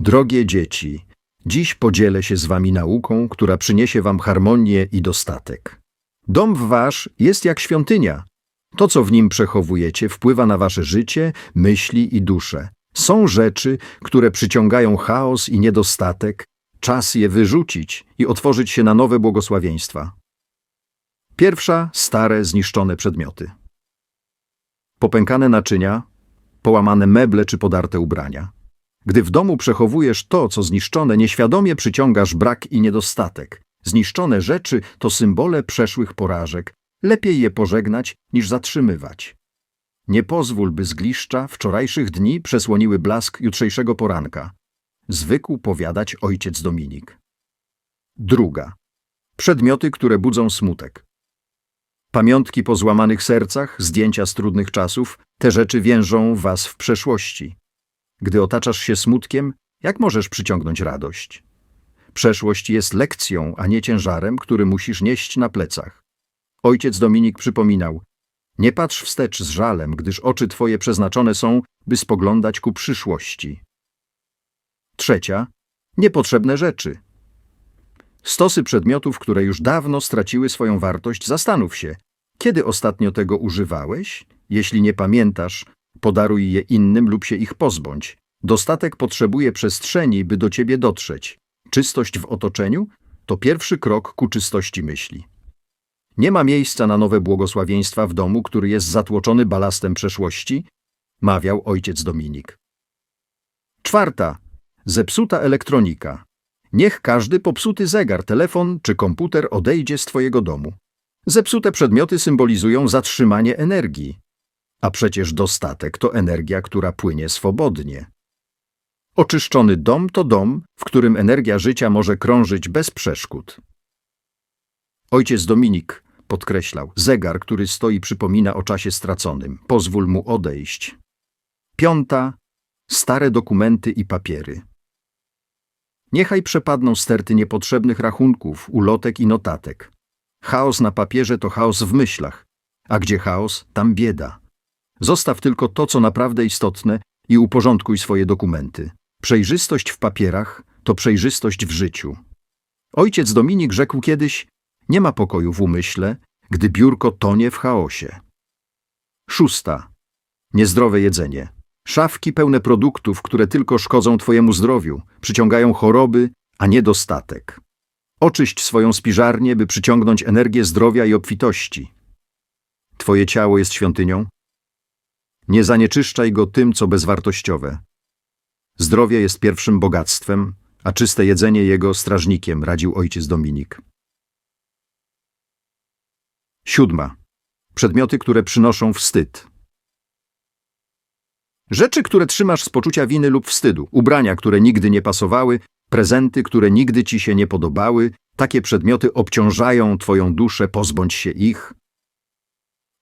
Drogie dzieci, dziś podzielę się z wami nauką, która przyniesie wam harmonię i dostatek. Dom wasz jest jak świątynia. To, co w nim przechowujecie, wpływa na wasze życie, myśli i duszę. Są rzeczy, które przyciągają chaos i niedostatek. Czas je wyrzucić i otworzyć się na nowe błogosławieństwa. Pierwsza, stare, zniszczone przedmioty. Popękane naczynia, połamane meble czy podarte ubrania. Gdy w domu przechowujesz to, co zniszczone, nieświadomie przyciągasz brak i niedostatek. Zniszczone rzeczy to symbole przeszłych porażek. Lepiej je pożegnać, niż zatrzymywać. Nie pozwól, by zgliszcza wczorajszych dni przesłoniły blask jutrzejszego poranka. Zwykł powiadać ojciec Dominik. Druga. Przedmioty, które budzą smutek. Pamiątki po złamanych sercach, zdjęcia z trudnych czasów, te rzeczy więżą was w przeszłości. Gdy otaczasz się smutkiem, jak możesz przyciągnąć radość? Przeszłość jest lekcją, a nie ciężarem, który musisz nieść na plecach. Ojciec Dominik przypominał: Nie patrz wstecz z żalem, gdyż oczy twoje przeznaczone są, by spoglądać ku przyszłości. Trzecia. Niepotrzebne rzeczy. Stosy przedmiotów, które już dawno straciły swoją wartość, zastanów się, kiedy ostatnio tego używałeś? Jeśli nie pamiętasz, podaruj je innym lub się ich pozbądź. Dostatek potrzebuje przestrzeni, by do ciebie dotrzeć. Czystość w otoczeniu to pierwszy krok ku czystości myśli. Nie ma miejsca na nowe błogosławieństwa w domu, który jest zatłoczony balastem przeszłości, mawiał ojciec Dominik. Czwarta. Zepsuta elektronika. Niech każdy popsuty zegar, telefon czy komputer odejdzie z twojego domu. Zepsute przedmioty symbolizują zatrzymanie energii. A przecież dostatek to energia, która płynie swobodnie. Oczyszczony dom to dom, w którym energia życia może krążyć bez przeszkód. Ojciec Dominik podkreślał, zegar, który stoi, przypomina o czasie straconym. Pozwól mu odejść. Piąta. Stare dokumenty i papiery. Niechaj przepadną sterty niepotrzebnych rachunków, ulotek i notatek. Chaos na papierze to chaos w myślach, a gdzie chaos, tam bieda. Zostaw tylko to, co naprawdę istotne i uporządkuj swoje dokumenty. Przejrzystość w papierach to przejrzystość w życiu. Ojciec Dominik rzekł kiedyś: Nie ma pokoju w umyśle, gdy biurko tonie w chaosie. Szósta. Niezdrowe jedzenie. Szafki pełne produktów, które tylko szkodzą Twojemu zdrowiu, przyciągają choroby, a niedostatek. Oczyść swoją spiżarnię, by przyciągnąć energię zdrowia i obfitości. Twoje ciało jest świątynią. Nie zanieczyszczaj go tym, co bezwartościowe. Zdrowie jest pierwszym bogactwem, a czyste jedzenie jego strażnikiem, radził ojciec Dominik. Siódma. Przedmioty, które przynoszą wstyd. Rzeczy, które trzymasz z poczucia winy lub wstydu, ubrania, które nigdy nie pasowały, prezenty, które nigdy ci się nie podobały, takie przedmioty obciążają twoją duszę, pozbądź się ich.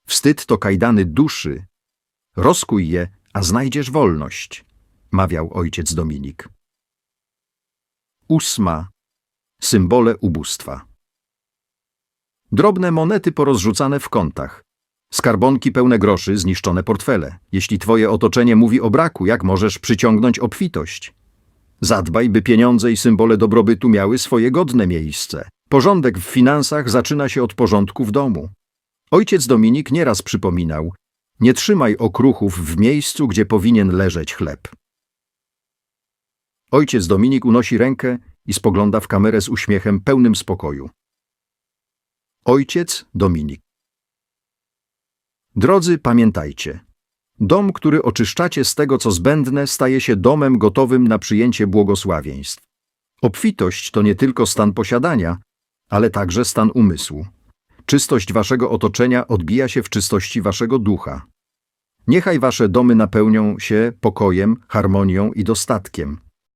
Wstyd to kajdany duszy. Rozkuj je, a znajdziesz wolność, mawiał ojciec Dominik. Ósma. Symbole ubóstwa. Drobne monety porozrzucane w kątach. Skarbonki pełne groszy, zniszczone portfele. Jeśli twoje otoczenie mówi o braku, jak możesz przyciągnąć obfitość? Zadbaj, by pieniądze i symbole dobrobytu miały swoje godne miejsce. Porządek w finansach zaczyna się od porządku w domu. Ojciec Dominik nieraz przypominał: Nie trzymaj okruchów w miejscu, gdzie powinien leżeć chleb. Ojciec Dominik unosi rękę i spogląda w kamerę z uśmiechem pełnym spokoju. Ojciec Dominik. Drodzy, pamiętajcie. Dom, który oczyszczacie z tego, co zbędne, staje się domem gotowym na przyjęcie błogosławieństw. Obfitość to nie tylko stan posiadania, ale także stan umysłu. Czystość waszego otoczenia odbija się w czystości waszego ducha. Niechaj wasze domy napełnią się pokojem, harmonią i dostatkiem.